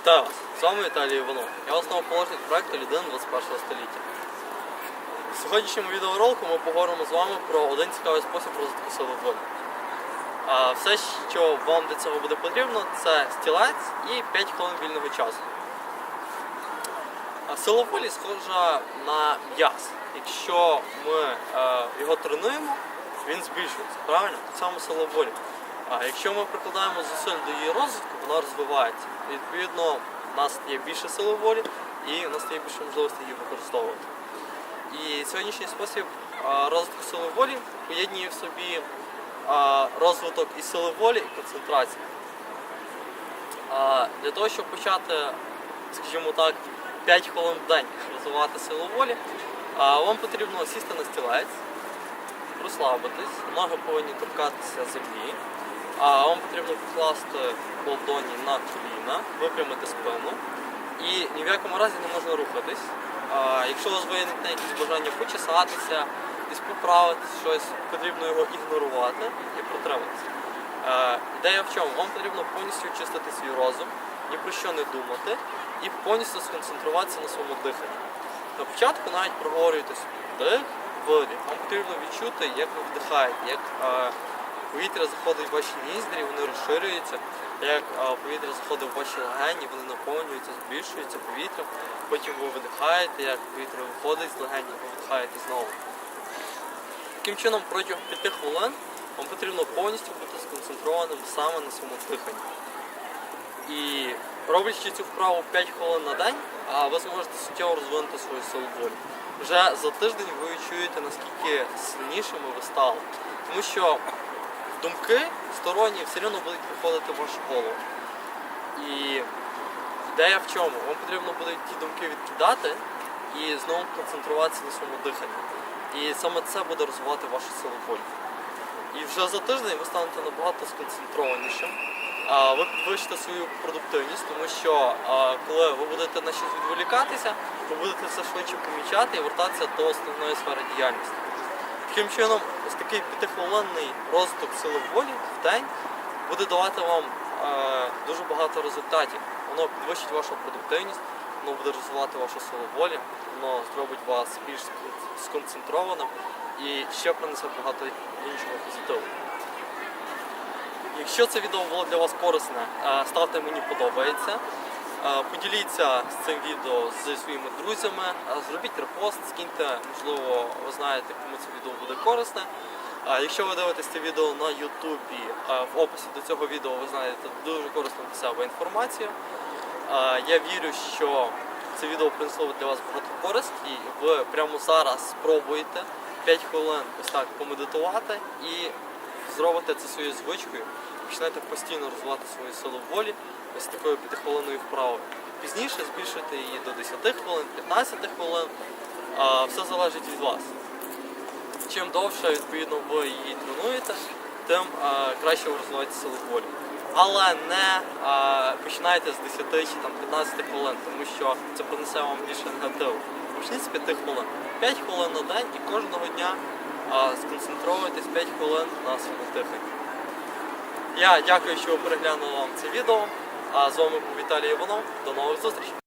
Вітаю вас! З вами Віталій Іванов. Я основоположник проекту Людина 21 століття. В сьогоднішньому відеоролику ми поговоримо з вами про один цікавий спосіб розвитку сили волі. А все, що вам для цього буде потрібно, це стілець і 5 хвилин вільного часу. А Сила волі схожа на м'яз. Якщо ми е, його тренуємо, він збільшується. Правильно? Так само сила волі. А якщо ми прикладаємо зусиль до її розвитку, вона розвивається. Відповідно, в нас є більше сили волі і в нас є більше можливостей її використовувати. І сьогоднішній спосіб розвитку сили волі поєднує в собі розвиток і сили волі, і концентрації. Для того, щоб почати, скажімо так, 5 хвилин в день розвивати силу волі, вам потрібно сісти на стілець, розслабитись, ноги повинні торкатися землі. А вам потрібно покласти ладоні на коліна, випрямити спину і ні в якому разі не можна рухатись. А, якщо у вас виникне якісь бажання почесатися, десь поправити щось, потрібно його ігнорувати і протриматися. Е, ідея в чому? Вам потрібно повністю очистити свій розум, ні про що не думати і повністю сконцентруватися на своєму диханні. На початку навіть проговорюєте собі вдих. Вам потрібно відчути, як ви вдихаєте, як е, повітря заходить в ваші ніздрі, вони розширюються, як повітря заходить в ваші легені, вони наповнюються, збільшуються повітрям. Потім ви видихаєте, як повітря виходить з легені, ви видихаєте знову. Таким чином, протягом 5 хвилин вам потрібно повністю бути сконцентрованим саме на своєму диханні. І роблячи цю вправу 5 хвилин на день, ви зможете суттєво розвинути свою силу волі. Вже за тиждень ви відчуєте, наскільки сильнішими ви стали. Тому що думки сторонні все одно будуть приходити в вашу голову. І ідея в чому? Вам потрібно буде ті думки відкидати і знову концентруватися на своєму диханні. І саме це буде розвивати вашу силу волі. І вже за тиждень ви станете набагато сконцентрованішим. Ви підвищите свою продуктивність, тому що коли ви будете на щось відволікатися, ви будете все швидше помічати і вертатися до основної сфери діяльності. Таким чином, ось такий п'ятихвилинний розвиток сили волі в день буде давати вам е, дуже багато результатів. Воно підвищить вашу продуктивність, воно буде розвивати вашу силу волі, воно зробить вас більш скон- сконцентрованим і ще принесе багато іншого позитиву. Якщо це відео було для вас корисне, е, ставте мені подобається. Поділіться з цим відео зі своїми друзями, зробіть репост, скиньте, можливо, ви знаєте, кому це відео буде корисне. Якщо ви дивитесь це відео на Ютубі, в описі до цього відео ви знайдете дуже корисну для себе інформацію. Я вірю, що це відео принесло для вас багато і ви прямо зараз спробуєте 5 хвилин ось так помедитувати і зробите це своєю звичкою, почнете постійно розвивати свою силу волі ось такою п'ятихвилинною вправою. Пізніше збільшуйте її до 10 хвилин, 15 хвилин. А, Все залежить від вас. Чим довше відповідно ви її тренуєте, тим а, краще ви розвиваєте силу волі. Але не а, починайте з 10 чи там 15 хвилин, тому що це принесе вам більше негативу. Почніть з 5 хвилин. 5 хвилин на день і кожного дня а, сконцентруйтесь 5 хвилин на своєму диханні. Я дякую, що ви переглянули вам це відео. А з вами був Віталій Іванов. До нових зустрічей!